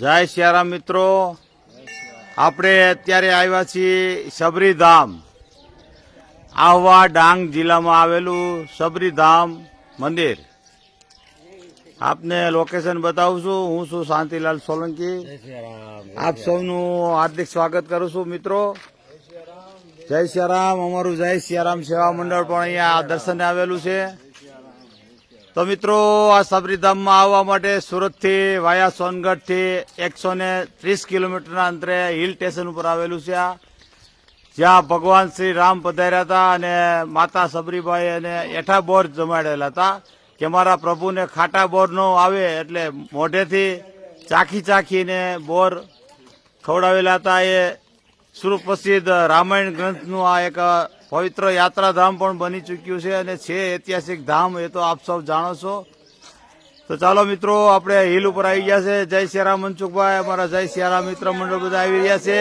જય સિયારામ મિત્રો. આપણે અત્યારે આવ્યા છીએ સબરીધામ આહવા ડાંગ જિલ્લામાં આવેલું સબરીધામ મંદિર. આપને લોકેશન બતાવું છું હું છું શાંતિલાલ સોલંકી. આપ સૌનું હાર્દિક સ્વાગત કરું છું મિત્રો. જય સિયારામ. અમારું જય સિયારામ સેવા મંડળ પણ અહીંયા દર્શને આવેલું છે. તો મિત્રો, આ સબરીધામમાં આવવા માટે સુરતથી વાયા સોનગઢથી એકસો ને ત્રીસ કિલોમીટરના અંતરે હિલ સ્ટેશન ઉપર આવેલું છે આ. જ્યાં ભગવાન શ્રી રામ પધાર્યા હતા અને માતા સબરીબાઈ અને એઠા બોર જમાડેલા હતા કે મારા પ્રભુને ખાટા બોર ન આવે એટલે મોઢેથી ચાખી ચાખીને બોર ખવડાવેલા હતા. એ સુપ્રસિદ્ધ રામાયણ ગ્રંથનું આ એક પવિત્ર યાત્રાધામ પણ બની ચૂક્યું છે અને છે ઐતિહાસિક ધામ એ તો આપ સૌ જાણો છો. તો ચાલો મિત્રો આપણે હિલ ઉપર આવી ગયા છે. જય સિયારામ મનસુખભાઈ અમારા જય સિયારામ મિત્ર મંડળ બધા આવી રહ્યા છે.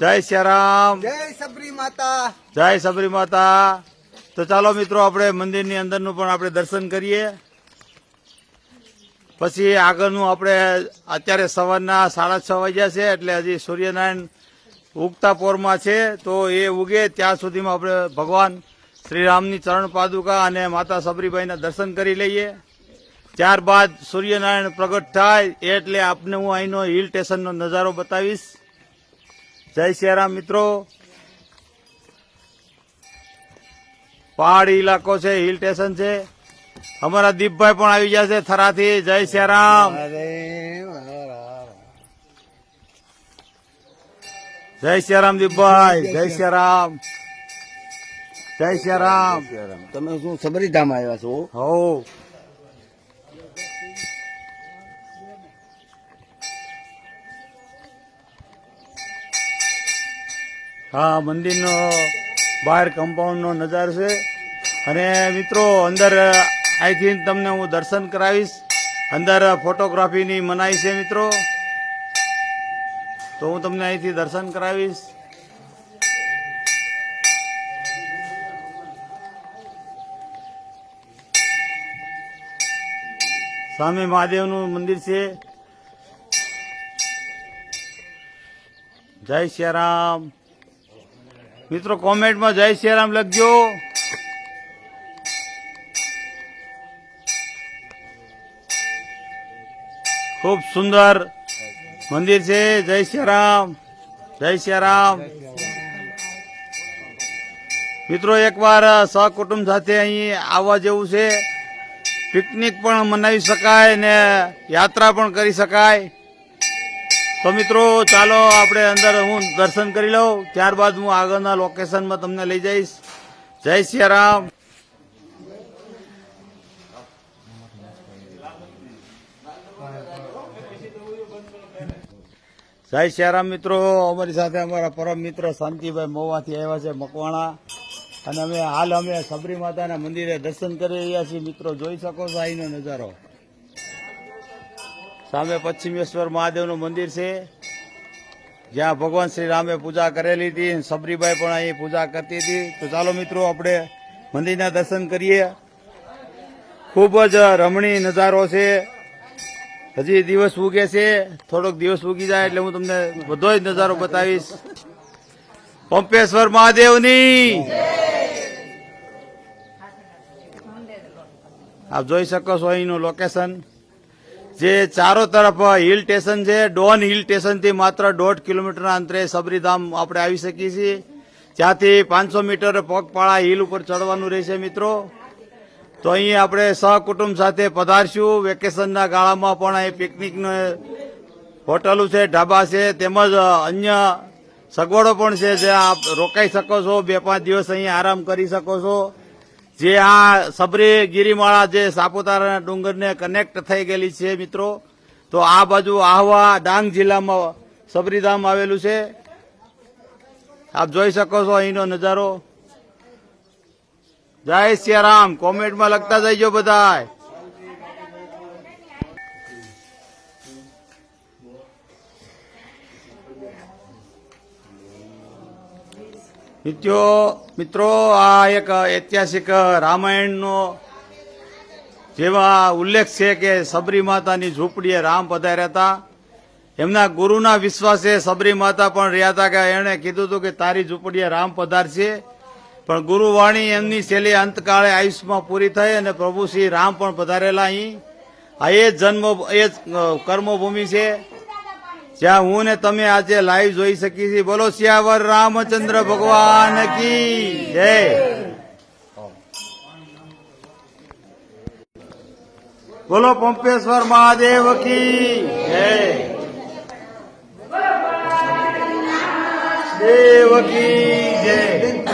જય સિયારામ. જય સબરી માતા. જય સબરી માતા. તો ચાલો મિત્રો આપણે મંદિરની અંદરનું પણ આપણે દર્શન કરીએ. પછી આગળનું આપણે અત્યારે સવારના સાડા છ વાગ્યા છે એટલે હજી સૂર્યનારાયણ ઉગતા પોરમાં છે, તો એ ઉગે ત્યાં સુધીમાં આપણે ભગવાન શ્રીરામની ચરણ પાદુકા અને માતા સબરીબાઈના દર્શન કરી લઈએ. ત્યારબાદ સૂર્યનારાયણ પ્રગટ થાય એટલે આપને હું અહીંનો હિલ સ્ટેશનનો નજારો બતાવીશ. જય શ્રીરામ મિત્રો. પહાડી ઇલાકો છે, હિલ સ્ટેશન છે. અમારા દીપભાઈ પણ આવી ગયા છે થરાથી. જય સિયારામ જય સિયારામ દીપભાઈ જય સિયારામ જય સિયારામ તમે શું સબરી ધામ આવ્યા છો? હો. હા મંદિરનો બહાર કમ્પાઉન્ડનો નજારો છે. અને મિત્રો અંદર આઈ થિંક તમને હું દર્શન કરાવીશ. અંદર ફોટોગ્રાફીની મનાઈ છે મિત્રો. તો હું તમને અહીંથી દર્શન કરાવીશ. સામે મહાદેવનું મંદિર છે. જય સિયારામ મિત્રો, કોમેન્ટમાં જય સિયારામ લખજો. ખૂબ સુંદર મંદિર છે, જય સિયારામ જય સિયારામ. મિત્રો, એકવાર સહકુટુંબ સાથે અહીં આવવા જેવું છે. પિકનિક પણ મનાવી શકાય ને યાત્રા પણ કરી શકાય. તો મિત્રો, ચાલો આપણે અંદર હું દર્શન કરી લઉં. ત્યારબાદ હું આગળના લોકેશનમાં તમને લઈ જઈશ. જય સિયારામ. જય શ્યારામ મિત્રો. અમારી સાથે અમારા પરમ મિત્ર શાંતિભાઈ મોવાથી આવ્યા છે મકવાણા. અને અમે હાલ અમે સબરી માતાના મંદિરે દર્શન કરી રહ્યા છીએ. મિત્રો, જોઈ શકો છો અહીંનો નજારો. સામે પશ્ચિમેશ્વર મહાદેવનું મંદિર છે. જ્યાં ભગવાન શ્રી રામે પૂજા કરેલી હતી સબરીભાઈ પણ અહીં પૂજા કરતી હતી. તો ચાલો મિત્રો, આપણે મંદિરના દર્શન કરીએ. ખૂબ જ રમણીય નજારો છે. હજી દિવસ ઉગે છે, થોડોક દિવસ ઉગી જાય એટલે હું તમને બધો જ નજારો બતાવીશ. પંપેશ્વર મહાદેવની! આપ જોઈ શકો છો અહીંનું લોકેશન જે ચારો તરફ હિલ સ્ટેશન છે ડોન હિલ સ્ટેશનથી માત્ર દોઢ કિલોમીટરના અંતરે સબરીધામ આપણે આવી શકીએ છીએ. જ્યાંથી પાંચસો મીટર પગપાળા હિલ ઉપર ચડવાનું રહેશે મિત્રો. તો અહીં આપણે સહકુટુંબ સાથે પધારશું. વેકેશનના ગાળામાં પણ અહીં પિકનિકનું હોટલો છે, ઢાબા છે, તેમજ અન્ય સગવડો પણ છે જે આપ રોકાઈ શકો છો. બે પાંચ દિવસ અહીં આરામ કરી શકો છો. જે આ સબરી ગિરિમાળા જે સાપુતારાના ડુંગરને કનેક્ટ થઈ ગયેલી છે મિત્રો. તો આ બાજુ આહવા ડાંગ જિલ્લામાં સબરીધામ આવેલું છે. આપ જોઈ શકો છો અહીંનો નજારો. જય સિયારામ. કોમેન્ટમાં લખતા જઈજો બધા મિત્રો મિત્રો, આ એક ઐતિહાસિક રામાયણનો જેવા ઉલ્લેખ છે કે સબરી માતાની ઝૂંપડીએ રામ પધાર્યા હતા. એમના ગુરુના વિશ્વાસે સબરી માતા પણ રહ્યા હતા કે એણે કીધું હતું કે તારી ઝૂંપડીએ રામ પધારશે. પણ ગુરુવાણી એમની છેલ્લી અંતકાળે આયુષ્યમાં પૂરી થઈ અને પ્રભુ શ્રી રામ પણ પધારેલા અહીં. આ એ જ જન્મ, એ જ કર્મભૂમિ છે. જ્યાં હું ને તમે આજે લાઈવ જોઈ શકીએ છીએ. બોલો શિયાવર રામચંદ્ર ભગવાન કી જય. બોલો પંપેશ્વર મહાદેવ કી જય. દેવ જય.